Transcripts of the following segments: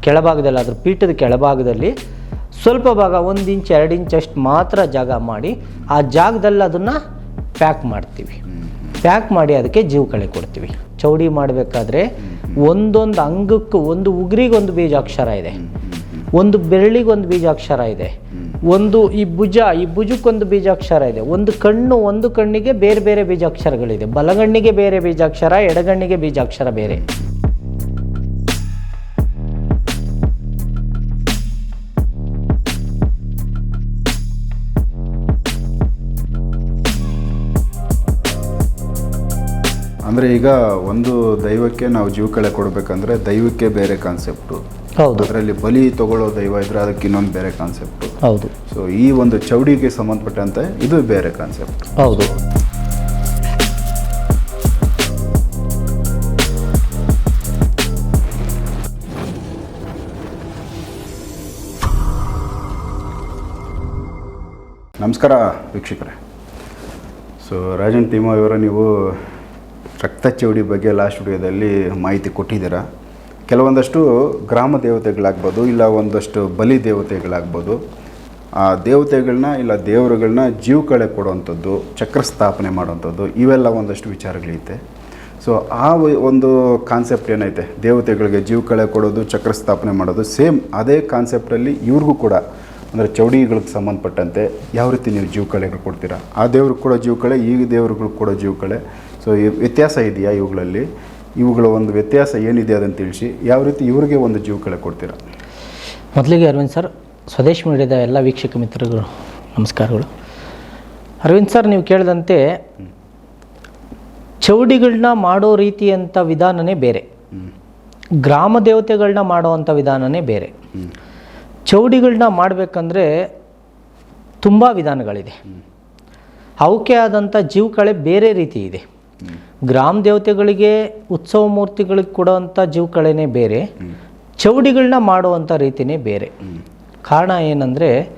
ಕೆಳಭಾಗದಲ್ಲಿ ಅದ್ರ ಪೀಠದ ಕೆಳಭಾಗದಲ್ಲಿ ಸ್ವಲ್ಪ ಭಾಗ, ಒಂದು ಇಂಚ್, ಎರಡು ಇಂಚ್ ಅಷ್ಟು ಮಾತ್ರ ಜಾಗ ಮಾಡಿ, ಆ ಜಾಗದಲ್ಲಿ ಅದನ್ನು ಪ್ಯಾಕ್ ಮಾಡ್ತೀವಿ. ಪ್ಯಾಕ್ ಮಾಡಿ ಅದಕ್ಕೆ ಜೀವಕಳೆ ಕೊಡ್ತೀವಿ. ಚೌಡಿ ಮಾಡಬೇಕಾದ್ರೆ ಒಂದೊಂದು ಅಂಗಕ್ಕೂ ಒಂದು ಉಗ್ರಿಗೊಂದು ಬೀಜಾಕ್ಷರ ಇದೆ. ಒಂದು ಬೆರಳಿಗೆ ಒಂದು ಬೀಜಾಕ್ಷರ ಇದೆ. ಒಂದು ಈ ಭುಜ, ಈ ಭುಜಕ್ಕೊಂದು ಬೀಜಾಕ್ಷರ ಇದೆ. ಒಂದು ಕಣ್ಣು ಒಂದು ಕಣ್ಣಿಗೆ ಬೇರೆ ಬೇರೆ ಬೀಜಾಕ್ಷರಗಳಿದೆ. ಬಲಗಣ್ಣಿಗೆ ಬೇರೆ ಬೀಜಾಕ್ಷರ, ಎಡಗಣ್ಣಿಗೆ ಬೀಜಾಕ್ಷರ ಬೇರೆ. ಅಂದರೆ ಈಗ ಒಂದು ದೈವಕ್ಕೆ ನಾವು ಜೀವಕಳೆ ಕೊಡಬೇಕಂದ್ರೆ ದೈವಕ್ಕೆ ಬೇರೆ ಕಾನ್ಸೆಪ್ಟು ಹೌದು. ಅದರಲ್ಲಿ ಬಲಿ ತಗೊಳ್ಳೋ ದೈವ ಇದ್ರೆ ಅದಕ್ಕೆ ಇನ್ನೊಂದು ಬೇರೆ ಕಾನ್ಸೆಪ್ಟು ಹೌದು. ಸೊ ಈ ಒಂದು ಚೌಡಿಗೆ ಸಂಬಂಧಪಟ್ಟಂತೆ ಇದು ಬೇರೆ ಕಾನ್ಸೆಪ್ಟ್ ಹೌದು. ನಮಸ್ಕಾರ ವೀಕ್ಷಕರೇ. ಸೊ ರಾಜನ್ ಟೀಮೋ ಇವರ ನೀವು ರಕ್ತ ಚೌಡಿ ಬಗ್ಗೆ ಲಾಸ್ಟ್ ವಿಡಿಯೋದಲ್ಲಿ ಮಾಹಿತಿ ಕೊಟ್ಟಿದ್ದೀರಾ? ಕೆಲವೊಂದಷ್ಟು ಗ್ರಾಮ ದೇವತೆಗಳಾಗ್ಬೋದು, ಇಲ್ಲ ಒಂದಷ್ಟು ಬಲಿ ದೇವತೆಗಳಾಗ್ಬೋದು, ಆ ದೇವತೆಗಳನ್ನ ಇಲ್ಲ ದೇವರುಗಳನ್ನ ಜೀವಕಳೆ ಕೊಡುವಂಥದ್ದು, ಚಕ್ರ ಸ್ಥಾಪನೆ ಮಾಡುವಂಥದ್ದು, ಇವೆಲ್ಲ ಒಂದಷ್ಟು ವಿಚಾರಗಳೈತೆ ಸೊ ಆ ಒಂದು ಕಾನ್ಸೆಪ್ಟ್ ಏನೈತೆ? ದೇವತೆಗಳಿಗೆ ಜೀವಕಳೆ ಕೊಡೋದು, ಚಕ್ರ ಸ್ಥಾಪನೆ ಮಾಡೋದು ಸೇಮ್ ಅದೇ ಕಾನ್ಸೆಪ್ಟಲ್ಲಿ ಇವ್ರಿಗೂ ಕೂಡ, ಅಂದರೆ ಚೌಡಿಗಳಿಗೆ ಸಂಬಂಧಪಟ್ಟಂತೆ ಯಾವ ರೀತಿ ನೀವು ಜೀವಕಳೆಗಳು ಕೊಡ್ತೀರಾ? ಆ ದೇವ್ರಿಗೆ ಕೂಡ ಜೀವಕಳೆ, ಈ ದೇವ್ರುಗಳಿಗೆ ಕೂಡ ಜೀವ ಕಳೆ ಸೊ ವ್ಯತ್ಯಾಸ ಇದೆಯಾ ಇವುಗಳಲ್ಲಿ? ಇವುಗಳ ಒಂದು ವ್ಯತ್ಯಾಸ ಏನಿದೆ ಅದನ್ನು ತಿಳಿಸಿ. ಯಾವ ರೀತಿ ಇವರಿಗೆ ಒಂದು ಜೀವಕಳೆ ಕೊಡ್ತೀರಾ? ಮೊದಲಿಗೆ ಅರವಿಂದ್ ಸರ್, ಸ್ವದೇಶ್ ಮೀಡಿಯಾದ ಎಲ್ಲ ವೀಕ್ಷಕ ಮಿತ್ರಗಳು ನಮಸ್ಕಾರಗಳು. ಅರವಿಂದ್ ಸರ್, ನೀವು ಕೇಳಿದಂತೆ ಚೌಡಿಗಳನ್ನ ಮಾಡೋ ರೀತಿಯಂಥ ವಿಧಾನನೇ ಬೇರೆ. ಗ್ರಾಮ ದೇವತೆಗಳನ್ನ ಮಾಡೋವಂಥ ವಿಧಾನನೇ ಬೇರೆ. ಚೌಡಿಗಳನ್ನ ಮಾಡಬೇಕಂದ್ರೆ ತುಂಬ ವಿಧಾನಗಳಿದೆ. ಅವಕ್ಕೆ ಆದಂಥ ಜೀವಕಳೆ ಬೇರೆ ರೀತಿ ಇದೆ. ಗ್ರಾಮ ದೇವತೆಗಳಿಗೆ, ಉತ್ಸವ ಮೂರ್ತಿಗಳಿಗೆ ಕೊಡುವಂಥ ಜೀವಕಳೆನೇ ಬೇರೆ. ಚೌಡಿಗಳನ್ನ ಮಾಡುವಂಥ ರೀತಿನೇ ಬೇರೆ. ಕಾರಣ ಏನಂದರೆ,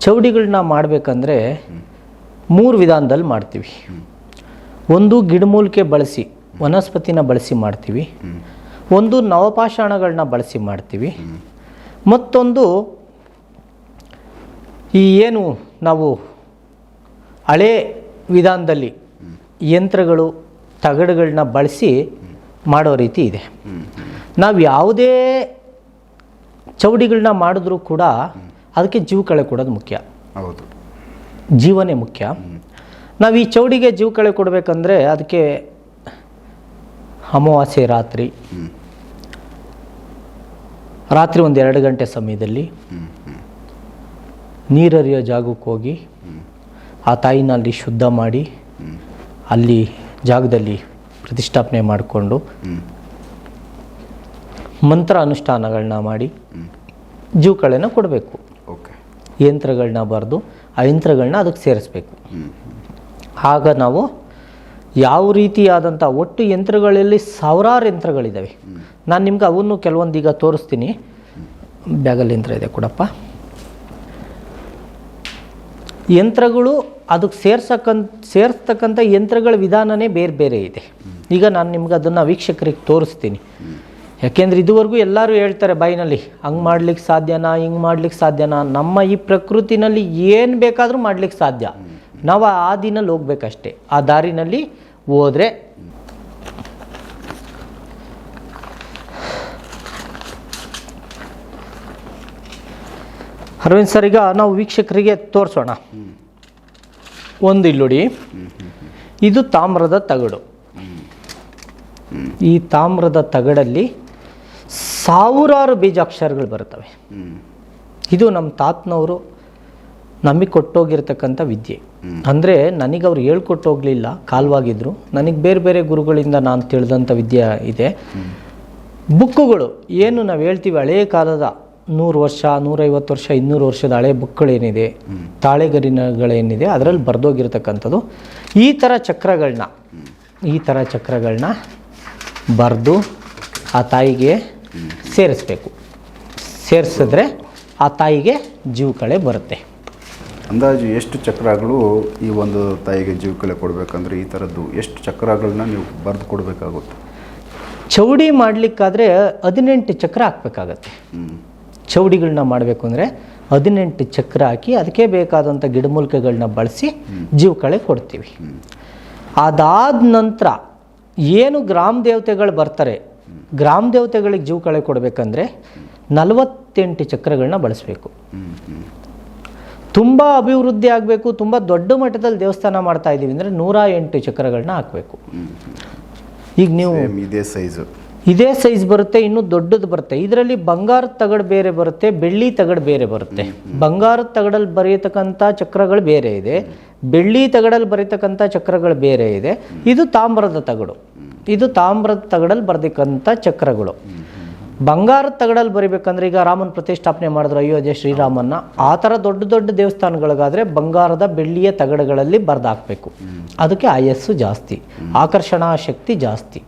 ಚೌಡಿಗಳನ್ನ ಮಾಡಬೇಕಂದ್ರೆ ಮೂರು ವಿಧಾನದಲ್ಲಿ ಮಾಡ್ತೀವಿ. ಒಂದು ಗಿಡಮೂಲಿಕೆ ಬಳಸಿ, ವನಸ್ಪತಿನ ಬಳಸಿ ಮಾಡ್ತೀವಿ. ಒಂದು ನವಪಾಷಾಣಗಳನ್ನ ಬಳಸಿ ಮಾಡ್ತೀವಿ. ಮತ್ತೊಂದು ಈ ಏನು ನಾವು ಹಳೆ ವಿಧಾನದಲ್ಲಿ ಯಂತ್ರಗಳು ತಗಡುಗಳನ್ನ ಬಳಸಿ ಮಾಡೋ ರೀತಿ ಇದೆ. ನಾವು ಯಾವುದೇ ಚೌಡಿಗಳನ್ನ ಮಾಡಿದ್ರೂ ಕೂಡ ಅದಕ್ಕೆ ಜೀವ ಕಳೆ ಕೊಡೋದು ಮುಖ್ಯ. ಹೌದು. ಜೀವನೇ ಮುಖ್ಯ. ನಾವು ಈ ಚೌಡಿಗೆ ಜೀವ ಕಳೆ ಕೊಡಬೇಕಂದ್ರೆ ಅದಕ್ಕೆ ಅಮಾವಾಸ್ಯೆ ರಾತ್ರಿ ರಾತ್ರಿ ಒಂದು ಎರಡು ಗಂಟೆ ಸಮಯದಲ್ಲಿ ನೀರರಿಯೋ ಜಾಗಕ್ಕೆ ಹೋಗಿ ಆ ತಾಯಿನಲ್ಲಿ ಶುದ್ಧ ಮಾಡಿ ಅಲ್ಲಿ ಜಾಗದಲ್ಲಿ ಪ್ರತಿಷ್ಠಾಪನೆ ಮಾಡಿಕೊಂಡು ಮಂತ್ರ ಅನುಷ್ಠಾನಗಳನ್ನ ಮಾಡಿ ಜೀವಕಳೆನ ಕೊಡಬೇಕು. ಓಕೆ. ಯಂತ್ರಗಳನ್ನ ಬರೆದು ಆ ಯಂತ್ರಗಳನ್ನ ಅದಕ್ಕೆ ಸೇರಿಸ್ಬೇಕು. ಆಗ ನಾವು ಯಾವ ರೀತಿಯಾದಂಥ ಒಟ್ಟು ಯಂತ್ರಗಳಲ್ಲಿ ಸಾವಿರಾರು ಯಂತ್ರಗಳಿದ್ದಾವೆ. ನಾನು ನಿಮ್ಗೆ ಅವನ್ನು ಕೆಲವೊಂದು ಈಗ ತೋರಿಸ್ತೀನಿ ಬ್ಯಾಗಲ್ ಯಂತ್ರ ಇದೆ ಕೊಡಪ್ಪ. ಯಂತ್ರಗಳು ಅದಕ್ಕೆ ಸೇರ್ಸಕ್ಕಂತ ಸೇರಿಸ್ತಕ್ಕಂಥ ಯಂತ್ರಗಳ ವಿಧಾನವೇ ಬೇರೆ ಬೇರೆ ಇದೆ. ಈಗ ನಾನು ನಿಮ್ಗೆ ಅದನ್ನು ವೀಕ್ಷಕರಿಗೆ ತೋರಿಸ್ತೀನಿ. ಯಾಕೆಂದರೆ ಇದುವರೆಗೂ ಎಲ್ಲರೂ ಹೇಳ್ತಾರೆ ಬೈನಲ್ಲಿ ಹಂಗೆ ಮಾಡ್ಲಿಕ್ಕೆ ಸಾಧ್ಯನಾ, ಹಿಂಗೆ ಮಾಡ್ಲಿಕ್ಕೆ ಸಾಧ್ಯನಾ? ನಮ್ಮ ಈ ಪ್ರಕೃತಿನಲ್ಲಿ ಏನು ಬೇಕಾದರೂ ಮಾಡ್ಲಿಕ್ಕೆ ಸಾಧ್ಯ. ನಾವು ಆ ದಿನಲ್ಲಿ ಹೋಗ್ಬೇಕಷ್ಟೇ. ಆ ದಾರಿನಲ್ಲಿ ಹೋದರೆ ಅರವಿಂದ್ ಸರ್, ಈಗ ನಾವು ವೀಕ್ಷಕರಿಗೆ ತೋರಿಸೋಣ. ಒಂದು ಇಲ್ಲುಡಿ ಇದು ತಾಮ್ರದ ತಗಡು. ಈ ತಾಮ್ರದ ತಗಡಲ್ಲಿ ಸಾವಿರಾರು ಬೀಜಾಕ್ಷರಗಳು ಬರ್ತವೆ ಇದು ನಮ್ಮ ತಾತನವರು ನಮಗೆ ಕೊಟ್ಟೋಗಿರ್ತಕ್ಕಂಥ ವಿದ್ಯೆ. ಅಂದರೆ ನನಗೆ ಅವ್ರು ಹೇಳ್ಕೊಟ್ಟೋಗ್ಲಿಲ್ಲ, ಕಾಲವಾಗಿದ್ರು. ನನಗೆ ಬೇರೆ ಬೇರೆ ಗುರುಗಳಿಂದ ನಾನು ತಿಳಿದಂಥ ವಿದ್ಯೆ ಇದೆ. ಬುಕ್ಕುಗಳು, ಏನು ನಾವು ಹೇಳ್ತೀವಿ ಹಳೆಯ ಕಾಲದ ನೂರು ವರ್ಷ ನೂರೈವತ್ತು ವರ್ಷ ಇನ್ನೂರು ವರ್ಷದ ಹಳೆ ಬುಕ್ಗಳೇನಿದೆ ತಾಳೆಗರಿನಗಳೇನಿದೆ ಅದರಲ್ಲಿ ಬರೆದೋಗಿರ್ತಕ್ಕಂಥದ್ದು. ಈ ಥರ ಚಕ್ರಗಳನ್ನ ಈ ಥರ ಚಕ್ರಗಳನ್ನ ಬರೆದು ಆ ತಾಯಿಗೆ ಸೇರಿಸ್ಬೇಕು. ಸೇರಿಸಿದ್ರೆ ಆ ತಾಯಿಗೆ ಜೀವಕಳೆ ಬರುತ್ತೆ. ಅಂದಾಜು ಎಷ್ಟು ಚಕ್ರಗಳು ಈ ಒಂದು ತಾಯಿಗೆ ಜೀವಕಳೆ ಕೊಡಬೇಕಂದ್ರೆ ಈ ಥರದ್ದು? ಎಷ್ಟು ಚಕ್ರಗಳನ್ನ ನೀವು ಬರೆದು ಕೊಡಬೇಕಾಗುತ್ತೆ? ಚೌಡಿ ಮಾಡಲಿಕ್ಕಾದ್ರೆ ಹದಿನೆಂಟು ಚಕ್ರ ಹಾಕ್ಬೇಕಾಗತ್ತೆ. ಚೌಡಿಗಳನ್ನ ಮಾಡಬೇಕು ಅಂದರೆ ಹದಿನೆಂಟು ಚಕ್ರ ಹಾಕಿ ಅದಕ್ಕೆ ಬೇಕಾದಂಥ ಗಿಡಮೂಲಿಕೆಗಳನ್ನ ಬಳಸಿ ಜೀವಕಳೆ ಕೊಡ್ತೀವಿ. ಅದಾದ ನಂತರ ಏನು ಗ್ರಾಮ ದೇವತೆಗಳು ಬರ್ತಾರೆ ಗ್ರಾಮ ದೇವತೆಗಳಿಗೆ ಜೀವಕಳೆ ಕೊಡಬೇಕಂದ್ರೆ ನಲವತ್ತೆಂಟು ಚಕ್ರಗಳನ್ನ ಬಳಸಬೇಕು. ತುಂಬ ಅಭಿವೃದ್ಧಿ ಆಗಬೇಕು ತುಂಬ ದೊಡ್ಡ ಮಟ್ಟದಲ್ಲಿ ದೇವಸ್ಥಾನ ಮಾಡ್ತಾ ಇದ್ದೀವಿ ಅಂದರೆ ನೂರ ಎಂಟು ಚಕ್ರಗಳನ್ನ ಹಾಕಬೇಕು. ಈಗ ನೀವು ಇದೇ ಸೈಜು ಇದೇ ಸೈಜ್ ಬರುತ್ತೆ, ಇನ್ನು ದೊಡ್ಡದು ಬರುತ್ತೆ. ಇದರಲ್ಲಿ ಬಂಗಾರದ ತಗಡು ಬೇರೆ ಬರುತ್ತೆ, ಬೆಳ್ಳಿ ತಗಡು ಬೇರೆ ಬರುತ್ತೆ. ಬಂಗಾರದ ತಗಡಲ್ಲಿ ಬರೆಯತಕ್ಕಂಥ ಚಕ್ರಗಳು ಬೇರೆ ಇದೆ. ಬೆಳ್ಳಿ ತಗಡಲ್ಲಿ ಬರೀತಕ್ಕಂಥ ಚಕ್ರಗಳು ಬೇರೆ ಇದೆ. ಇದು ತಾಮ್ರದ ತಗಡು. ಇದು ತಾಮ್ರದ ತಗಡಲ್ಲಿ ಬರೆದಕ್ಕಂಥ ಚಕ್ರಗಳು. ಬಂಗಾರದ ತಗಡಲ್ಲಿ ಬರಿಬೇಕಂದ್ರೆ ಈಗ ರಾಮನ ಪ್ರತಿಷ್ಠಾಪನೆ ಮಾಡಿದ್ರು ಅಯೋಧ್ಯೆ ಶ್ರೀರಾಮನ್ನ. ಆ ಥರ ದೊಡ್ಡ ದೊಡ್ಡ ದೇವಸ್ಥಾನಗಳಿಗಾದ್ರೆ ಬಂಗಾರದ ಬೆಳ್ಳಿಯ ತಗಡುಗಳಲ್ಲಿ ಬರೆದಾಕಬೇಕು. ಅದಕ್ಕೆ ಆಯಸ್ಸು ಜಾಸ್ತಿ, ಆಕರ್ಷಣಾ ಶಕ್ತಿ ಜಾಸ್ತಿ.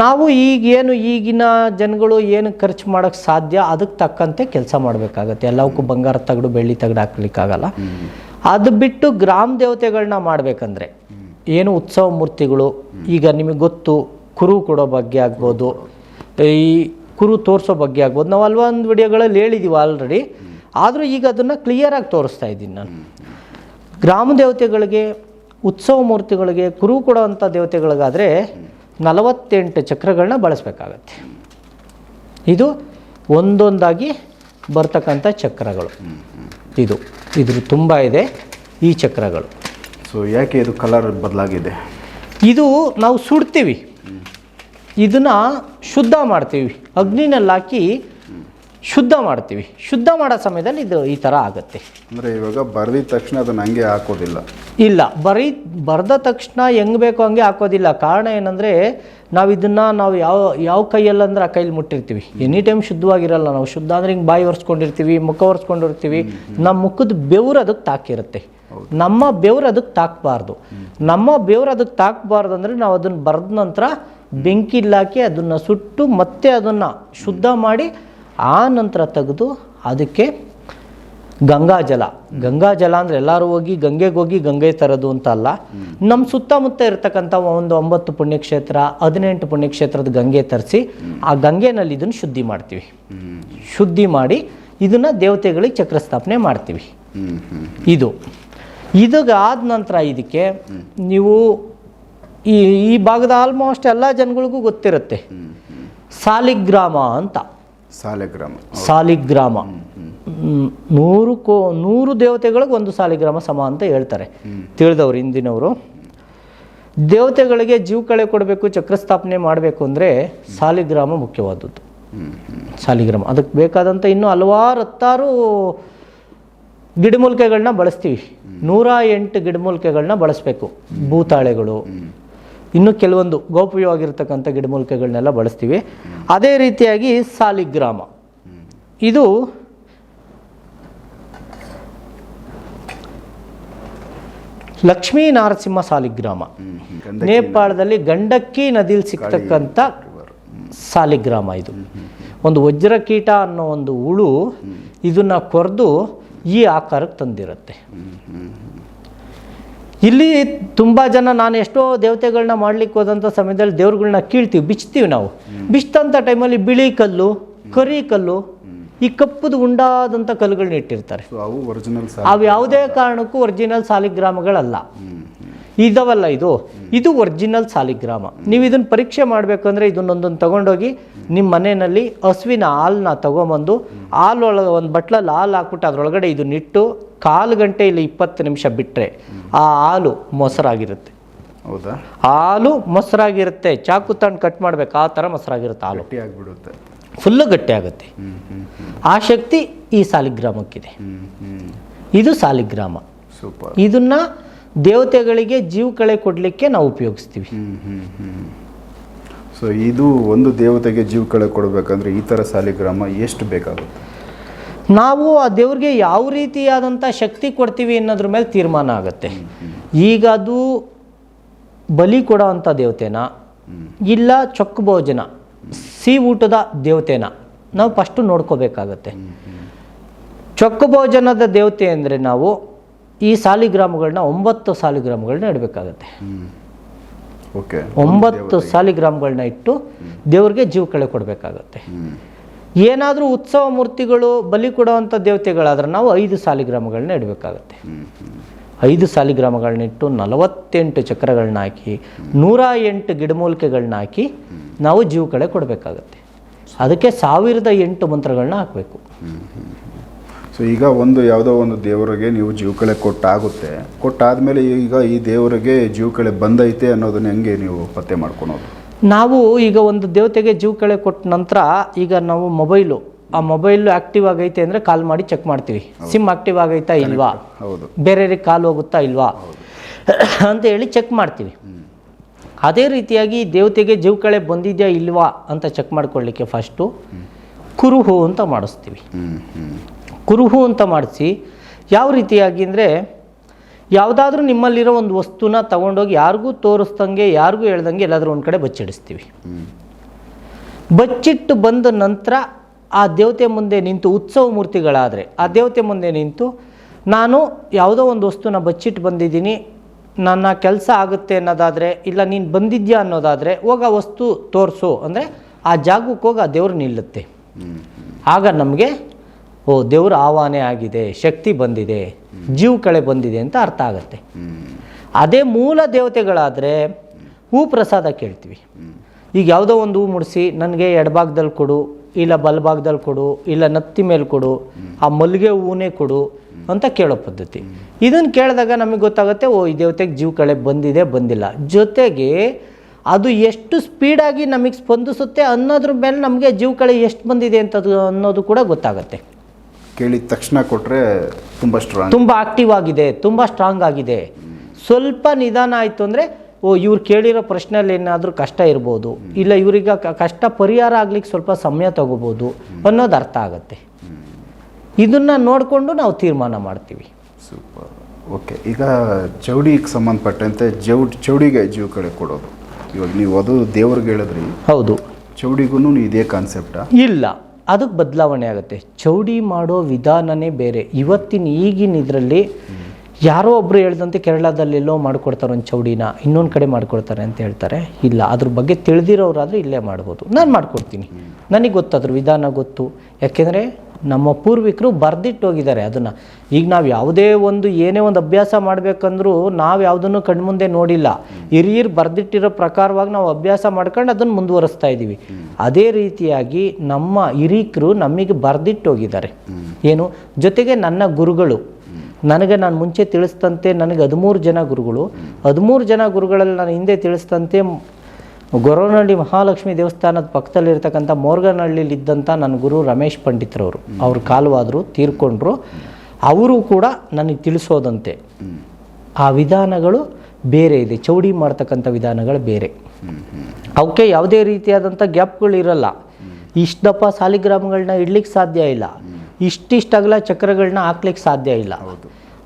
ನಾವು ಈಗೇನು ಈಗಿನ ಜನಗಳು ಏನು ಖರ್ಚು ಮಾಡೋಕ್ಕೆ ಸಾಧ್ಯ, ಅದಕ್ಕೆ ತಕ್ಕಂತೆ ಕೆಲಸ ಮಾಡಬೇಕಾಗತ್ತೆ. ಎಲ್ಲವಕ್ಕೂ ಬಂಗಾರ ತಗಡು, ಬೆಳ್ಳಿ ತಗಡು ಹಾಕ್ಲಿಕ್ಕಾಗಲ್ಲ. ಅದು ಬಿಟ್ಟು ಗ್ರಾಮ ದೇವತೆಗಳನ್ನ ಮಾಡಬೇಕಂದ್ರೆ ಏನು ಉತ್ಸವ ಮೂರ್ತಿಗಳು, ಈಗ ನಿಮಗೆ ಗೊತ್ತು, ಕುರು ಕೊಡೋ ಬಗ್ಗೆ ಆಗ್ಬೋದು, ಈ ಕುರು ತೋರಿಸೋ ಬಗ್ಗೆ ಆಗ್ಬೋದು. ನಾವು ಅಲ್ವೊಂದು ವಿಡಿಯೋಗಳಲ್ಲಿ ಹೇಳಿದ್ದೀವಿ ಆಲ್ರೆಡಿ ಆದರೂ ಈಗ ಅದನ್ನು ಕ್ಲಿಯರಾಗಿ ತೋರಿಸ್ತಾ ಇದ್ದೀನಿ ನಾನು. ಗ್ರಾಮ ದೇವತೆಗಳಿಗೆ, ಉತ್ಸವ ಮೂರ್ತಿಗಳಿಗೆ, ಕುರು ಕೊಡುವಂಥ ದೇವತೆಗಳಿಗಾದರೆ ನಲವತ್ತೆಂಟು ಚಕ್ರಗಳನ್ನ ಬಳಸಬೇಕಾಗತ್ತೆ. ಇದು ಒಂದೊಂದಾಗಿ ಬರ್ತಕ್ಕಂಥ ಚಕ್ರಗಳು. ಇದು ಇದ್ರ ತುಂಬ ಇದೆ ಈ ಚಕ್ರಗಳು. ಸೊ ಯಾಕೆ ಇದು ಕಲರ್ ಬದಲಾಗಿದೆ? ಇದು ನಾವು ಸುಡ್ತೀವಿ. ಇದನ್ನು ಶುದ್ಧ ಮಾಡ್ತೀವಿ. ಅಗ್ನಿನಲ್ಲಿ ಹಾಕಿ ಶುದ್ಧ ಮಾಡ್ತೀವಿ. ಶುದ್ಧ ಮಾಡೋ ಸಮಯದಲ್ಲಿ ಇದು ಈ ಥರ ಆಗುತ್ತೆ. ಅಂದರೆ ಇವಾಗ ಬರೆದಿದ ತಕ್ಷಣ ಅದನ್ನು ಹಂಗೆ ಹಾಕೋದಿಲ್ಲ. ಇಲ್ಲ. ಬರೀ ಬರೆದ ತಕ್ಷಣ ಹೆಂಗೆ ಬೇಕೋ ಹಂಗೆ ಹಾಕೋದಿಲ್ಲ. ಕಾರಣ ಏನಂದರೆ ನಾವು ಇದನ್ನು ನಾವು ಯಾವ ಯಾವ ಕೈಯಲ್ಲಂದ್ರೆ ಆ ಕೈಲಿ ಮುಟ್ಟಿರ್ತೀವಿ. Any time ಶುದ್ಧವಾಗಿರಲ್ಲ. ನಾವು ಶುದ್ಧ ಅಂದ್ರೆ ಹಿಂಗೆ ಬಾಯಿ ಒರೆಸ್ಕೊಂಡಿರ್ತೀವಿ ಮುಖ ಒರೆಸ್ಕೊಂಡಿರ್ತೀವಿ. ನಮ್ಮ ಮುಖದ ಬೆವರು ಅದಕ್ಕೆ ತಾಕಿರುತ್ತೆ. ನಮ್ಮ ಬೆವರು ಅದಕ್ಕೆ ತಾಕಬಾರ್ದು. ನಮ್ಮ ಬೆವರು ಅದಕ್ಕೆ ತಾಕಬಾರ್ದು ಅಂದರೆ ನಾವು ಅದನ್ನು ಬರೆದ ನಂತರ ಬೆಂಕಿ ಇಲ್ಲಾಕಿ ಅದನ್ನು ಸುಟ್ಟು ಮತ್ತೆ ಅದನ್ನು ಶುದ್ಧ ಮಾಡಿ ಆ ನಂತರ ತೆಗೆದು ಅದಕ್ಕೆ ಗಂಗಾಜಲ ಗಂಗಾಜಲ ಅಂದರೆ ಎಲ್ಲರೂ ಹೋಗಿ ಗಂಗೆಗೆ ಹೋಗಿ ಗಂಗೆ ತರೋದು ಅಂತ ಅಲ್ಲ. ನಮ್ಮ ಸುತ್ತಮುತ್ತ ಇರತಕ್ಕಂಥ ಒಂದು ಒಂಬತ್ತು ಪುಣ್ಯಕ್ಷೇತ್ರ, ಹದಿನೆಂಟು ಪುಣ್ಯಕ್ಷೇತ್ರದ ಗಂಗೆ ತರಿಸಿ ಆ ಗಂಗೆನಲ್ಲಿ ಇದನ್ನು ಶುದ್ಧಿ ಮಾಡ್ತೀವಿ. ಶುದ್ಧಿ ಮಾಡಿ ಇದನ್ನು ದೇವತೆಗಳಿಗೆ ಚಕ್ರ ಸ್ಥಾಪನೆ ಮಾಡ್ತೀವಿ. ಇದು. ಇದಾದ ನಂತರ ಇದಕ್ಕೆ ನೀವು ಈ ಈ ಭಾಗದ ಆಲ್ಮೋಸ್ಟ್ ಎಲ್ಲ ಜನಗಳಿಗೂ ಗೊತ್ತಿರುತ್ತೆ. ಸಾಲಿಗ್ರಾಮ ಅಂತ. ಸಾಲೆಗ್ರಾಮ. ಸಾಲಿಗ್ರಾಮ. ನೂರು ಕೋ ನೂರು ದೇವತೆಗಳಿಗೆ ಒಂದು ಸಾಲಿಗ್ರಾಮ ಸಮ ಅಂತ ಹೇಳ್ತಾರೆ. ತಿಳಿದವರು ಹಿಂದಿನವರು. ದೇವತೆಗಳಿಗೆ ಜೀವಕಳೆ ಕೊಡಬೇಕು ಚಕ್ರ ಸ್ಥಾಪನೆ ಮಾಡಬೇಕು ಅಂದರೆ ಸಾಲಿಗ್ರಾಮ ಮುಖ್ಯವಾದದ್ದು. ಸಾಲಿಗ್ರಾಮ. ಅದಕ್ಕೆ ಬೇಕಾದಂಥ ಇನ್ನೂ ಹಲವಾರು ಹತ್ತಾರು ಗಿಡಮೂಲಿಕೆಗಳನ್ನ ಬಳಸ್ತೀವಿ. ನೂರ ಎಂಟು ಗಿಡಮೂಲಿಕೆಗಳನ್ನ ಬಳಸಬೇಕು. ಭೂತಾಳೆಗಳು. ಇನ್ನು ಕೆಲವೊಂದು ಗೋಪ್ಯವಾಗಿರ್ತಕ್ಕಂಥ ಗಿಡಮೂಲಿಕೆಗಳನ್ನೆಲ್ಲ ಬಳಸ್ತೀವಿ. ಅದೇ ರೀತಿಯಾಗಿ ಸಾಲಿಗ್ರಾಮ. ಇದು ಲಕ್ಷ್ಮೀ ನಾರಸಿಂಹ ಸಾಲಿಗ್ರಾಮ. ನೇಪಾಳದಲ್ಲಿ ಗಂಡಕ್ಕಿ ನದಿಲಿ ಸಿಗ್ತಕ್ಕಂಥ ಸಾಲಿಗ್ರಾಮ ಇದು. ಒಂದು ವಜ್ರಕೀಟ ಅನ್ನೋ ಒಂದು ಹುಳು ಇದನ್ನ ಕೊರೆದು ಈ ಆಕಾರಕ್ಕೆ ತಂದಿರುತ್ತೆ. ಇಲ್ಲಿ ತುಂಬ ಜನ ನಾನು ಎಷ್ಟೋ ದೇವತೆಗಳನ್ನ ಮಾಡ್ಲಿಕ್ಕೆ ಹೋದಂಥ ಸಮಯದಲ್ಲಿ ದೇವ್ರುಗಳನ್ನ ಕೀಳ್ತೀವಿ ಬಿಚ್ತೀವಿ ನಾವು. ಬಿಚ್ಚಂಥ ಟೈಮಲ್ಲಿ ಬಿಳಿ ಕಲ್ಲು ಕರಿ ಕಲ್ಲು ಈ ಕಪ್ಪದ ಉಂಡಾದಂಥ ಕಲ್ಲುಗಳನ್ನ ಇಟ್ಟಿರ್ತಾರೆ. ಅವು ಯಾವುದೇ ಕಾರಣಕ್ಕೂ ಒರಿಜಿನಲ್ ಸಾಲಿಗ್ರಾಮಗಳಲ್ಲ. ಇದಾವಲ್ಲ ಇದು. ಇದು ಒರಿಜಿನಲ್ ಸಾಲಿಗ್ರಾಮ. ನೀವು ಇದನ್ನು ಪರೀಕ್ಷೆ ಮಾಡಬೇಕಂದ್ರೆ ಇದನ್ನೊಂದನ್ನು ತಗೊಂಡೋಗಿ ನಿಮ್ಮ ಮನೆಯಲ್ಲಿ ಹಸುವಿನ ಹಾಲನ್ನ ತಗೊಂಬಂದು ಹಾಲೊಳಗೆ ಒಂದು ಬಟ್ಲಲ್ಲಿ ಹಾಲು ಹಾಕ್ಬಿಟ್ಟು ಅದರೊಳಗಡೆ ಇದನ್ನಿಟ್ಟು ಕಾಲು ಗಂಟೆ ಇಲ್ಲಿ ಇಪ್ಪತ್ತು ನಿಮಿಷ ಬಿಟ್ಟರೆ ಆ ಹಾಲು ಮೊಸರಾಗಿರುತ್ತೆ. ಹೌದಾ? ಹಾಲು ಮೊಸರಾಗಿರುತ್ತೆ. ಚಾಕು ತಗೊಂಡು ಕಟ್ ಮಾಡ್ಬೇಕು. ಆ ಥರ ಮೊಸರಾಗಿರುತ್ತೆ ಹಾಲು. ಆಗ್ಬಿಡುತ್ತೆ. ಫುಲ್ಲು ಗಟ್ಟಿ ಆಗುತ್ತೆ. ಆ ಶಕ್ತಿ ಈ ಸಾಲಿಗ್ರಾಮಕ್ಕಿದೆ. ಇದು ಸಾಲಿಗ್ರಾಮ. ಸೂಪರ್. ಇದನ್ನ ದೇವತೆಗಳಿಗೆ ಜೀವ ಕಳೆ ಕೊಡಲಿಕ್ಕೆ ನಾವು ಉಪಯೋಗಿಸ್ತೀವಿ. ಸೊ ಇದು ಒಂದು ದೇವತೆಗೆ ಜೀವ ಕಳೆ ಕೊಡಬೇಕಂದ್ರೆ ಈ ಥರ ಸಾಲಿಗ್ರಾಮ ಎಷ್ಟು ಬೇಕಾಗುತ್ತೆ? ನಾವು ಆ ದೇವ್ರಿಗೆ ಯಾವ ರೀತಿಯಾದಂಥ ಶಕ್ತಿ ಕೊಡ್ತೀವಿ ಅನ್ನೋದ್ರ ಮೇಲೆ ತೀರ್ಮಾನ ಆಗುತ್ತೆ. ಈಗ ಅದು ಬಲಿ ಕೊಡೋ ಅಂಥ ದೇವತೆನ ಇಲ್ಲ ಚೊಕ್ಕ ಭೋಜನ ಸಿ ಊಟದ ದೇವತೆನ ನಾವು ಫಸ್ಟು ನೋಡ್ಕೋಬೇಕಾಗತ್ತೆ. ಚೊಕ್ಕ ಭೋಜನದ ದೇವತೆ ಅಂದರೆ ನಾವು ಈ ಸಾಲಿಗ್ರಾಮಗಳನ್ನ ಒಂಬತ್ತು ಸಾಲಿಗ್ರಾಮಗಳನ್ನ ಇಡಬೇಕಾಗತ್ತೆ. ಓಕೆ. ಒಂಬತ್ತು ಸಾಲಿಗ್ರಾಮ್ಗಳನ್ನ ಇಟ್ಟು ದೇವ್ರಿಗೆ ಜೀವ ಕಳೆ ಕೊಡಬೇಕಾಗತ್ತೆ. ಏನಾದರೂ ಉತ್ಸವ ಮೂರ್ತಿಗಳು ಬಲಿ ಕೊಡುವಂಥ ದೇವತೆಗಳಾದ್ರೆ ನಾವು ಐದು ಸಾಲಿಗ್ರಾಮಗಳನ್ನ ಇಡಬೇಕಾಗತ್ತೆ. ಐದು ಸಾಲಿಗ್ರಾಮಗಳನ್ನ ಇಟ್ಟು ಸಾಲಿಗ್ರಾಮಗಳನ್ನಿಟ್ಟು ನಲವತ್ತೆಂಟು ಚಕ್ರಗಳನ್ನ ಹಾಕಿ ನೂರ ಎಂಟು ಗಿಡಮೂಲಿಕೆಗಳನ್ನ ಹಾಕಿ ನಾವು ಜೀವ ಕಳೆ ಕೊಡಬೇಕಾಗತ್ತೆ. ಅದಕ್ಕೆ ಸಾವಿರದ ಎಂಟು ಮಂತ್ರಗಳನ್ನ ಹಾಕಬೇಕು. ಸೊ ಈಗ ಒಂದು ಯಾವುದೋ ಒಂದು ದೇವರಿಗೆ ನೀವು ಜೀವಕಳೆ ಕೊಟ್ಟಾಗುತ್ತೆ. ಕೊಟ್ಟಾದ್ಮೇಲೆ ಈಗ ಈ ದೇವರಿಗೆ ಜೀವಕಳೆ ಬಂದೈತೆ ಅನ್ನೋದನ್ನ ಹೆಂಗೆ ನೀವು ಪತ್ತೆ ಮಾಡ್ಕೊಳೋದು? ನಾವು ಈಗ ಒಂದು ದೇವತೆಗೆ ಜೀವಕಳೆ ಕೊಟ್ಟ ನಂತರ ಈಗ ನಾವು ಮೊಬೈಲು ಆ ಮೊಬೈಲ್ ಆಕ್ಟಿವ್ ಆಗೈತೆ ಅಂದರೆ ಕಾಲ್ ಮಾಡಿ ಚೆಕ್ ಮಾಡ್ತೀವಿ. ಸಿಮ್ ಆಕ್ಟಿವ್ ಆಗೈತಾ ಇಲ್ವಾ? ಹೌದು. ಬೇರೆಯವ್ರಿಗೆ ಕಾಲ್ ಹೋಗುತ್ತಾ ಇಲ್ವಾ? ಅಂತ ಹೇಳಿ ಚೆಕ್ ಮಾಡ್ತೀವಿ. ಅದೇ ರೀತಿಯಾಗಿ ದೇವತೆಗೆ ಜೀವಕಳೆ ಬಂದಿದೆಯಾ ಇಲ್ವಾ ಅಂತ ಚೆಕ್ ಮಾಡ್ಕೊಳ್ಳಿಕ್ಕೆ ಫಸ್ಟು ಕುರುಹು ಅಂತ ಮಾಡಿಸ್ತೀವಿ. ಕುರುಹು ಅಂತ ಮಾಡಿಸಿ ಯಾವ ರೀತಿಯಾಗಿ ಅಂದರೆ ಯಾವುದಾದ್ರೂ ನಿಮ್ಮಲ್ಲಿರೋ ಒಂದು ವಸ್ತುನ ತಗೊಂಡೋಗಿ ಯಾರಿಗೂ ತೋರಿಸ್ದಂಗೆ ಯಾರಿಗೂ ಹೇಳ್ದಂಗೆ ಎಲ್ಲಾದರೂ ಒಂದು ಕಡೆ ಬಚ್ಚಿಡಿಸ್ತೀವಿ. ಬಚ್ಚಿಟ್ಟು ಬಂದ ನಂತರ ಆ ದೇವತೆ ಮುಂದೆ ನಿಂತು ಉತ್ಸವ ಮೂರ್ತಿಗಳಾದರೆ ಆ ದೇವತೆ ಮುಂದೆ ನಿಂತು ನಾನು ಯಾವುದೋ ಒಂದು ವಸ್ತುನ ಬಚ್ಚಿಟ್ಟು ಬಂದಿದ್ದೀನಿ ನನ್ನ ಕೆಲಸ ಆಗುತ್ತೆ ಅನ್ನೋದಾದರೆ ಇಲ್ಲ ನೀನು ಬಂದಿದ್ಯಾ ಅನ್ನೋದಾದರೆ ಹೋಗ ಆ ವಸ್ತು ತೋರಿಸು. ಅಂದರೆ ಆ ಜಾಗಕ್ಕೆ ಹೋಗಿ ಆ ದೇವರು ನಿಲ್ಲುತ್ತೆ. ಆಗ ನಮಗೆ ಓ, ದೇವ್ರ ಆಹ್ವಾನೆ ಆಗಿದೆ, ಶಕ್ತಿ ಬಂದಿದೆ, ಜೀವ ಕಳೆ ಬಂದಿದೆ ಅಂತ ಅರ್ಥ ಆಗುತ್ತೆ. ಅದೇ ಮೂಲ ದೇವತೆಗಳಾದರೆ ಹೂ ಪ್ರಸಾದ ಕೇಳ್ತೀವಿ. ಈಗ ಯಾವುದೋ ಒಂದು ಹೂ ಮುಡಿಸಿ, ನನಗೆ ಎಡಭಾಗದಲ್ಲಿ ಕೊಡು, ಇಲ್ಲ ಬಲಭಾಗದಲ್ಲಿ ಕೊಡು, ಇಲ್ಲ ನತ್ತಿ ಮೇಲೆ ಕೊಡು, ಆ ಮಲ್ಲಿಗೆ ಹೂವನ್ನೇ ಕೊಡು ಅಂತ ಕೇಳೋ ಪದ್ಧತಿ. ಇದನ್ನು ಕೇಳಿದಾಗ ನಮಗೆ ಗೊತ್ತಾಗುತ್ತೆ, ಓ, ಈ ದೇವತೆಗೆ ಜೀವ ಕಳೆ ಬಂದಿದೆ, ಬಂದಿಲ್ಲ. ಜೊತೆಗೆ ಅದು ಎಷ್ಟು ಸ್ಪೀಡಾಗಿ ನಮಗೆ ಸ್ಪಂದಿಸುತ್ತೆ ಅನ್ನೋದ್ರ ಮೇಲೆ ನಮಗೆ ಜೀವ ಕಳೆ ಎಷ್ಟು ಬಂದಿದೆ ಅಂತದ್ದು ಅನ್ನೋದು ಕೂಡ ಗೊತ್ತಾಗುತ್ತೆ. ಕೇಳಿದ ತಕ್ಷಣ ಕೊಟ್ಟರೆ ತುಂಬ ಸ್ಟ್ರಾಂಗ್ ತುಂಬ ಆಕ್ಟಿವ್ ಆಗಿದೆ ತುಂಬ ಸ್ಟ್ರಾಂಗ್ ಆಗಿದೆ. ಸ್ವಲ್ಪ ನಿಧಾನ ಆಯಿತು ಅಂದರೆ ಓ ಇವ್ರು ಕೇಳಿರೋ ಪ್ರಶ್ನೆಯಲ್ಲಿ ಏನಾದರೂ ಕಷ್ಟ ಇರ್ಬೋದು. ಇಲ್ಲ ಇವ್ರಿಗೆ ಕಷ್ಟ ಪರಿಹಾರ ಆಗ್ಲಿಕ್ಕೆ ಸ್ವಲ್ಪ ಸಮಯ ತಗೋಬೋದು ಅನ್ನೋದು ಅರ್ಥ ಆಗುತ್ತೆ. ಇದನ್ನು ನೋಡಿಕೊಂಡು ನಾವು ತೀರ್ಮಾನ ಮಾಡ್ತೀವಿ. ಸೂಪರ್ ಓಕೆ ಈಗ ಚೌಡಿಗೆ ಸಂಬಂಧಪಟ್ಟಂತೆ ಜೌಡ್ ಚೌಡಿಗೆ ಜೀವ ಕಡೆ ಕೊಡೋದು. ಇವಾಗ ನೀವು ಅದು ದೇವ್ರಿಗೆ ಹೇಳಿದ್ರಿ. ಹೌದು. ಚೌಡಿಗೂ ಇದೇ ಕಾನ್ಸೆಪ್ಟಾ ಇಲ್ಲ. ಅದಕ್ಕೆ ಬದಲಾವಣೆ ಆಗುತ್ತೆ. ಚೌಡಿ ಮಾಡೋ ವಿಧಾನನೇ ಬೇರೆ. ಇವತ್ತಿನ ಈಗಿನ ಇದರಲ್ಲಿ ಯಾರೋ ಒಬ್ಬರು ಹೇಳ್ದಂತೆ ಕೇರಳದಲ್ಲೆಲ್ಲೋ ಮಾಡ್ಕೊಡ್ತಾರೆ ಒಂದು ಚೌಡಿನ, ಇನ್ನೊಂದು ಕಡೆ ಮಾಡ್ಕೊಡ್ತಾರೆ ಅಂತ ಹೇಳ್ತಾರೆ. ಇಲ್ಲ, ಅದ್ರ ಬಗ್ಗೆ ತಿಳಿದಿರೋರಾದ್ರೆ ಇಲ್ಲೇ ಮಾಡ್ಬೋದು. ನಾನು ಮಾಡ್ಕೊಡ್ತೀನಿ. ನನಗೆ ಗೊತ್ತು, ಅದ್ರ ವಿಧಾನ ಗೊತ್ತು. ಯಾಕೆಂದರೆ ನಮ್ಮ ಪೂರ್ವಿಕರು ಬರೆದಿಟ್ಟು ಹೋಗಿದ್ದಾರೆ ಅದನ್ನು. ಈಗ ನಾವು ಯಾವುದೇ ಒಂದು ಏನೇ ಒಂದು ಅಭ್ಯಾಸ ಮಾಡಬೇಕಂದ್ರೂ ನಾವು ಯಾವುದನ್ನು ಕಣ್ಮುಂದೆ ನೋಡಿಲ್ಲ. ಹಿರಿಯರು ಬರ್ದಿಟ್ಟಿರೋ ಪ್ರಕಾರವಾಗಿ ನಾವು ಅಭ್ಯಾಸ ಮಾಡ್ಕೊಂಡು ಅದನ್ನು ಮುಂದುವರಿಸ್ತಾ ಇದ್ದೀವಿ ಅದೇ ರೀತಿಯಾಗಿ ನಮ್ಮ ಹಿರಿಕರು ನಮಗೆ ಬರೆದಿಟ್ಟು ಹೋಗಿದ್ದಾರೆ. ಏನು? ಜೊತೆಗೆ ನನ್ನ ಗುರುಗಳು. ನನಗೆ ನಾನು ಮುಂಚೆ ತಿಳಿಸ್ತಂತೆ ನನಗೆ ಹದಿಮೂರು ಜನ ಗುರುಗಳು, ಹದಿಮೂರು ಜನ ಗುರುಗಳಲ್ಲಿ ನಾನು ಹಿಂದೆ ತಿಳಿಸ್ತಂತೆ ಗೊರವನಹಳ್ಳಿ ಮಹಾಲಕ್ಷ್ಮಿ ದೇವಸ್ಥಾನದ ಪಕ್ಕದಲ್ಲಿರ್ತಕ್ಕಂಥ ಮೋರ್ಗನಹಳ್ಳಿಲಿದ್ದಂಥ ನನ್ನ ಗುರು ರಮೇಶ್ ಪಂಡಿತ್ರವರು. ಅವ್ರು ಕಾಲವಾದರು ತೀರ್ಕೊಂಡ್ರು. ಅವರು ಕೂಡ ನನಗೆ ತಿಳಿಸೋದಂತೆ. ಆ ವಿಧಾನಗಳು ಬೇರೆ ಇದೆ. ಚೌಡಿ ಮಾಡ್ತಕ್ಕಂಥ ವಿಧಾನಗಳು ಬೇರೆ. ಅವಕ್ಕೆ ಯಾವುದೇ ರೀತಿಯಾದಂಥ ಗ್ಯಾಪ್ಗಳು ಇರಲ್ಲ. ಇಷ್ಟಪ್ಪ ಸಾಲಿಗ್ರಾಮಗಳನ್ನ ಇಡ್ಲಿಕ್ಕೆ ಸಾಧ್ಯ ಇಲ್ಲ. ಇಷ್ಟಿಷ್ಟ ಅಗಲ ಚಕ್ರಗಳನ್ನ ಹಾಕ್ಲಿಕ್ಕೆ ಸಾಧ್ಯ ಇಲ್ಲ.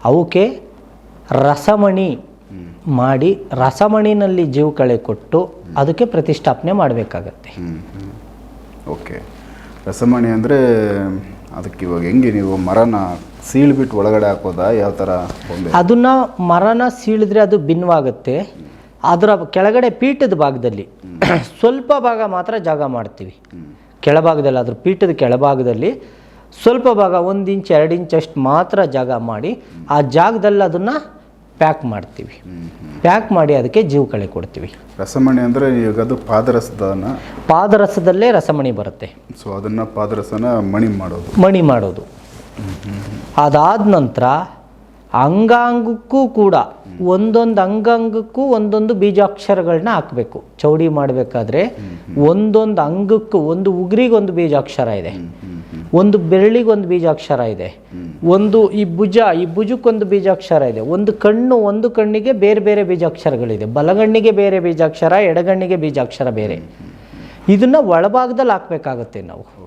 ಅವಕ್ಕೆ ರಸಮಣಿ ಮಾಡಿ ರಸಮಣಿನಲ್ಲಿ ಜೀವ ಕಳೆ ಕೊಟ್ಟು ಅದಕ್ಕೆ ಪ್ರತಿಷ್ಠಾಪನೆ ಮಾಡಬೇಕಾಗತ್ತೆ. ಓಕೆ. ರಸಮಣಿ ಅಂದರೆ ಅದಕ್ಕೆ ಇವಾಗ ಹೆಂಗೆ ನೀವು ಮರನ ಸೀಳ್ಬಿಟ್ಟು ಒಳಗಡೆ ಹಾಕೋದಾ? ಯಾವ ಥರ ಅದನ್ನ ಮರನ ಸೀಳಿದ್ರೆ ಅದು ಭಿನ್ನವಾಗುತ್ತೆ. ಅದರ ಕೆಳಗಡೆ ಪೀಠದ ಭಾಗದಲ್ಲಿ ಸ್ವಲ್ಪ ಭಾಗ ಮಾತ್ರ ಜಾಗ ಮಾಡ್ತೀವಿ. ಕೆಳಭಾಗದಲ್ಲಿ ಅದ್ರ ಪೀಠದ ಕೆಳಭಾಗದಲ್ಲಿ ಸ್ವಲ್ಪ ಭಾಗ ಒಂದು ಇಂಚ್ ಎರಡು ಇಂಚ್ ಅಷ್ಟು ಮಾತ್ರ ಜಾಗ ಮಾಡಿ ಆ ಜಾಗದಲ್ಲಿ ಅದನ್ನು ಪ್ಯಾಕ್ ಮಾಡ್ತೀವಿ. ಪ್ಯಾಕ್ ಮಾಡಿ ಅದಕ್ಕೆ ಜೀವಕಳೆ ಕೊಡ್ತೀವಿ. ರಸಮಣಿ ಅಂದರೆ ಈಗ ಅದು ಪಾದರಸದನ? ಪಾದರಸದಲ್ಲೇ ರಸಮಣಿ ಬರುತ್ತೆ. ಸೊ ಅದನ್ನು ಪಾದರಸನ ಮಣಿ ಮಾಡೋದು. ಮಣಿ ಮಾಡೋದು. ಅದಾದ ನಂತರ ಅಂಗಾಂಗಕ್ಕೂ ಕೂಡ ಒಂದೊಂದು ಅಂಗಾಂಗಕ್ಕೂ ಒಂದೊಂದು ಬೀಜಾಕ್ಷರಗಳನ್ನ ಹಾಕಬೇಕು. ಚೌಡಿ ಮಾಡಬೇಕಾದ್ರೆ ಒಂದೊಂದು ಅಂಗಕ್ಕೂ ಒಂದು ಉಗುರಿಗೆ ಒಂದು ಬೀಜಾಕ್ಷರ ಇದೆ. ಒಂದು ಬೆರಳಿಗೆ ಒಂದು ಬೀಜಾಕ್ಷರ ಇದೆ. ಒಂದು ಈ ಭುಜ, ಈ ಭುಜಕ್ಕೊಂದು ಬೀಜಾಕ್ಷರ ಇದೆ. ಒಂದು ಕಣ್ಣು ಒಂದು ಕಣ್ಣಿಗೆ ಬೇರೆ ಬೇರೆ ಬೀಜಾಕ್ಷರಗಳಿದೆ. ಬಲಗಣ್ಣಿಗೆ ಬೇರೆ ಬೀಜಾಕ್ಷರ, ಎಡಗಣ್ಣಿಗೆ ಬೀಜಾಕ್ಷರ ಬೇರೆ. ಇದನ್ನ ಒಳಭಾಗದಲ್ಲಿ ಹಾಕ್ಬೇಕಾಗತ್ತೆ ನಾವು.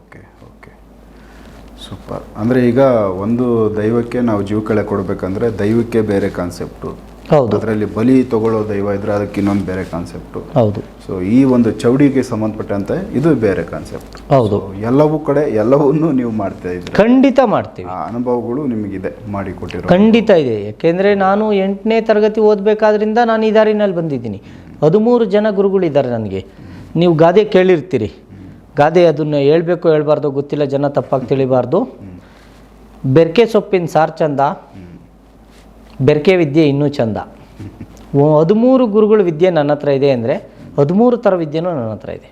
ಸೂಪರ್ ಅಂದರೆ ಈಗ ಒಂದು ದೈವಕ್ಕೆ ನಾವು ಜೀವಕಳೆ ಕೊಡಬೇಕಂದ್ರೆ ದೈವಕ್ಕೆ ಬೇರೆ ಕಾನ್ಸೆಪ್ಟು ಹೌದು. ಅದರಲ್ಲಿ ಬಲಿ ತಗೊಳ್ಳೋ ದೈವ ಇದ್ರೆ ಅದಕ್ಕೆ ಇನ್ನೊಂದು ಬೇರೆ ಕಾನ್ಸೆಪ್ಟು ಹೌದು. ಸೊ ಈ ಒಂದು ಚೌಡಿಗೆ ಸಂಬಂಧಪಟ್ಟಂತೆ ಇದು ಬೇರೆ ಕಾನ್ಸೆಪ್ಟ್ ಹೌದು. ಎಲ್ಲವೂ ಕಡೆ ಎಲ್ಲವನ್ನೂ ನೀವು ಮಾಡ್ತಾ ಇದ್ರೆ ಖಂಡಿತ ಮಾಡ್ತೀವಿ. ಆ ಅನುಭವಗಳು ನಿಮಗಿದೆ ಮಾಡಿ ಕೊಟ್ಟಿರೋ ಖಂಡಿತ ಇದೆ. ಯಾಕೆಂದ್ರೆ ನಾನು ಎಂಟನೇ ತರಗತಿ ಓದಬೇಕಾದ್ರಿಂದ ನಾನು ಈ ದಾರಿನಲ್ಲಿ ಬಂದಿದ್ದೀನಿ. ಹದಿಮೂರು ಜನ ಗುರುಗಳಿದ್ದಾರೆ ನನಗೆ. ನೀವು ಗಾದೆ ಕೇಳಿರ್ತೀರಿ. ಗಾದೆ ಅದನ್ನು ಹೇಳ್ಬೇಕು ಹೇಳ್ಬಾರ್ದು ಗೊತ್ತಿಲ್ಲ ಜನ ತಪ್ಪಾಗಿ ತಿಳಿಬಾರ್ದು. ಬೆರ್ಕೆ ಸೊಪ್ಪಿನ ಸಾರು ಚಂದ ಬೆರ್ಕೆ ವಿದ್ಯೆ ಇನ್ನೂ ಚಂದ. ಹದಿಮೂರು ಗುರುಗಳ ವಿದ್ಯೆ ನನ್ನ ಹತ್ರ ಇದೆ ಅಂದರೆ ಹದಿಮೂರು ಥರ ವಿದ್ಯೆನೂ ನನ್ನ ಹತ್ರ ಇದೆ.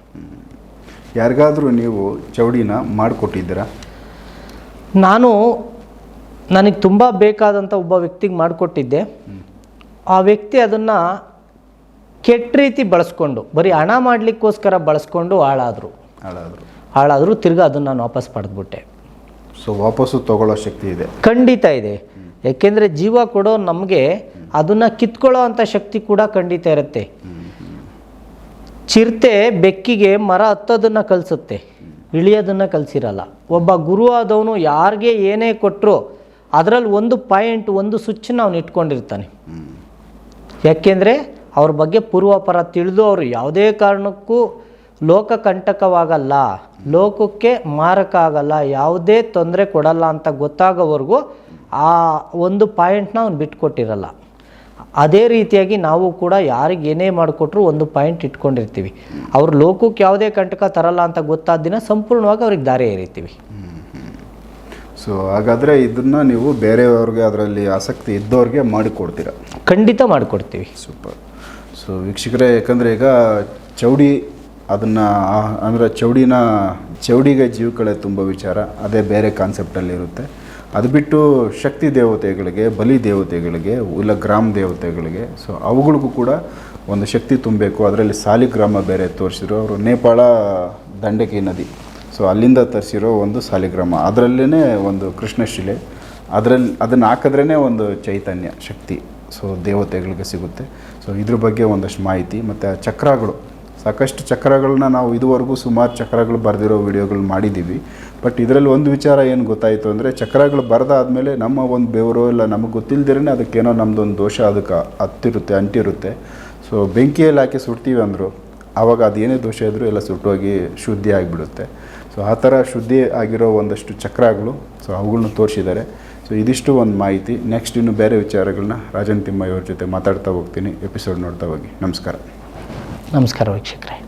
ಯಾರಿಗಾದರೂ ನೀವು ಚೌಡಿನ ಮಾಡಿಕೊಟ್ಟಿದ್ದೀರಾ? ನಾನು ನನಗೆ ತುಂಬ ಬೇಕಾದಂಥ ಒಬ್ಬ ವ್ಯಕ್ತಿಗೆ ಮಾಡಿಕೊಟ್ಟಿದ್ದೆ. ಆ ವ್ಯಕ್ತಿ ಅದನ್ನು ಕೆಟ್ಟ ರೀತಿ ಬಳಸ್ಕೊಂಡು ಬರೀ ಹಣ ಮಾಡಲಿಕ್ಕೋಸ್ಕರ ಬಳಸ್ಕೊಂಡು ಹಾಳಾದರು ಹಾಳಾದರು. ತಿರ್ಗಿ ಅದನ್ನು ನಾನು ವಾಪಸ್ ಪಡೆದ್ಬಿಟ್ಟೆ. ಸೊ ವಾಪಸ್ಸು ತಗೊಳ್ಳೋ ಶಕ್ತಿ ಇದೆ. ಖಂಡಿತ ಇದೆ. ಯಾಕೆಂದರೆ ಜೀವ ಕೊಡೋ ನಮಗೆ ಅದನ್ನು ಕಿತ್ಕೊಳ್ಳೋ ಅಂಥ ಶಕ್ತಿ ಕೂಡ ಖಂಡಿತ ಇರುತ್ತೆ. ಚಿರತೆ ಬೆಕ್ಕಿಗೆ ಮರ ಹತ್ತೋದನ್ನು ಕಲಿಸುತ್ತೆ. ಇಳಿಯೋದನ್ನು ಕಲಿಸಿರಲ್ಲ. ಒಬ್ಬ ಗುರು ಆದವನು ಯಾರಿಗೆ ಏನೇ ಕೊಟ್ಟರು ಅದರಲ್ಲಿ ಒಂದು ಪಾಯಿಂಟ್ ಒಂದು ಸ್ವಿಚ್ಚನ್ನು ಅವನು ಇಟ್ಕೊಂಡಿರ್ತಾನೆ. ಯಾಕೆಂದರೆ ಅವ್ರ ಬಗ್ಗೆ ಪೂರ್ವಾಪರ ತಿಳಿದು ಅವರು ಯಾವುದೇ ಕಾರಣಕ್ಕೂ ಲೋಕ ಕಂಟಕವಾಗಲ್ಲ ಲೋಕಕ್ಕೆ ಮಾರಕ ಆಗಲ್ಲ ಯಾವುದೇ ತೊಂದರೆ ಕೊಡಲ್ಲ ಅಂತ ಗೊತ್ತಾಗೋವರೆಗೂ ಆ ಒಂದು ಪಾಯಿಂಟ್ನ ಅವ್ನು ಬಿಟ್ಕೊಟ್ಟಿರಲ್ಲ. ಅದೇ ರೀತಿಯಾಗಿ ನಾವು ಕೂಡ ಯಾರಿಗೆ ಏನೇ ಮಾಡಿಕೊಟ್ರು ಒಂದು ಪಾಯಿಂಟ್ ಇಟ್ಕೊಂಡಿರ್ತೀವಿ. ಅವ್ರ ಲೋಕಕ್ಕೆ ಯಾವುದೇ ಕಂಟಕ ತರಲ್ಲ ಅಂತ ಗೊತ್ತಾದ ದಿನ ಸಂಪೂರ್ಣವಾಗಿ ಅವ್ರಿಗೆ ದಾರಿ ಏರಿತೀವಿ ಸೊ ಹಾಗಾದರೆ ಇದನ್ನು ನೀವು ಬೇರೆಯವ್ರಿಗೆ ಅದರಲ್ಲಿ ಆಸಕ್ತಿ ಇದ್ದವ್ರಿಗೆ ಮಾಡಿಕೊಡ್ತೀರಾ? ಖಂಡಿತ ಮಾಡಿಕೊಡ್ತೀವಿ. ಸೂಪರ್. ಸೊ ವೀಕ್ಷಕರೇ ಯಾಕಂದರೆ ಈಗ ಚೌಡಿ ಅದನ್ನು ಅಂದರೆ ಚೌಡಿನ, ಚೌಡಿಗೆ ಜೀವಕಳೆ ತುಂಬ ವಿಚಾರ, ಅದೇ ಬೇರೆ ಕಾನ್ಸೆಪ್ಟಲ್ಲಿರುತ್ತೆ ಅದು ಬಿಟ್ಟು ಶಕ್ತಿ ದೇವತೆಗಳಿಗೆ, ಬಲಿ ದೇವತೆಗಳಿಗೆ, ಇಲ್ಲ ಗ್ರಾಮ ದೇವತೆಗಳಿಗೆ ಸೊ ಅವುಗಳಿಗೂ ಕೂಡ ಒಂದು ಶಕ್ತಿ ತುಂಬಬೇಕು. ಅದರಲ್ಲಿ ಸಾಲಿಗ್ರಾಮ ಬೇರೆ ತೋರಿಸಿರೋ ಅವರು ನೇಪಾಳ ದಂಡಕಿ ನದಿ. ಸೊ ಅಲ್ಲಿಂದ ತರಿಸಿರೋ ಒಂದು ಸಾಲಿಗ್ರಾಮ. ಅದರಲ್ಲೇ ಒಂದು ಕೃಷ್ಣಶಿಲೆ. ಅದರಲ್ಲಿ ಅದನ್ನು ಹಾಕಿದ್ರೇ ಒಂದು ಚೈತನ್ಯ, ಶಕ್ತಿ. ಸೊ ದೇವತೆಗಳಿಗೆ ಸಿಗುತ್ತೆ. ಸೊ ಇದ್ರ ಬಗ್ಗೆ ಒಂದಷ್ಟು ಮಾಹಿತಿ. ಮತ್ತು ಚಕ್ರಗಳು. ಸಾಕಷ್ಟು ಚಕ್ರಗಳನ್ನ ನಾವು ಇದುವರೆಗೂ ಸುಮಾರು ಚಕ್ರಗಳು ಬರೆದಿರೋ ವಿಡಿಯೋಗಳು ಮಾಡಿದ್ದೀವಿ ಬಟ್ ಇದರಲ್ಲಿ ಒಂದು ವಿಚಾರ ಏನು ಗೊತ್ತಾಯಿತು ಅಂದರೆ ಚಕ್ರಗಳು ಬರೆದಾದ್ಮೇಲೆ ನಮ್ಮ ಒಂದು ಬೆವರು ಇಲ್ಲ ನಮಗೆ ಗೊತ್ತಿಲ್ಲದಿರೇ ಅದಕ್ಕೇನೋ ನಮ್ಮದೊಂದು ದೋಷ ಅದಕ್ಕೆ ಹತ್ತಿರುತ್ತೆ, ಅಂಟಿರುತ್ತೆ. ಸೊ ಬೆಂಕಿಯಲ್ಲಿ ಹಾಕಿ ಸುಡ್ತೀವಿ ಅಂದರು ಆವಾಗ ಅದೇನೇ ದೋಷ ಇದ್ದರೂ ಎಲ್ಲ ಸುಟ್ಟೋಗಿ ಶುದ್ಧಿ ಆಗಿಬಿಡುತ್ತೆ. ಸೊ ಆ ಥರ ಶುದ್ಧಿ ಆಗಿರೋ ಒಂದಷ್ಟು ಚಕ್ರಗಳು ಸೊ ಅವುಗಳನ್ನ ತೋರಿಸಿದ್ದಾರೆ ಸೊ ಇದಿಷ್ಟು ಒಂದು ಮಾಹಿತಿ. ನೆಕ್ಸ್ಟ್ ಇನ್ನು ಬೇರೆ ವಿಚಾರಗಳನ್ನ ರಾಜನ್ ತಿಮ್ಮಯ್ಯವ್ರ ಜೊತೆ ಮಾತಾಡ್ತಾ ಹೋಗ್ತೀನಿ. ಎಪಿಸೋಡ್ ನೋಡ್ತಾ ಹೋಗಿ. ನಮಸ್ಕಾರ. ನಮಸ್ಕಾರ ವೀಕ್ಷಕರೇ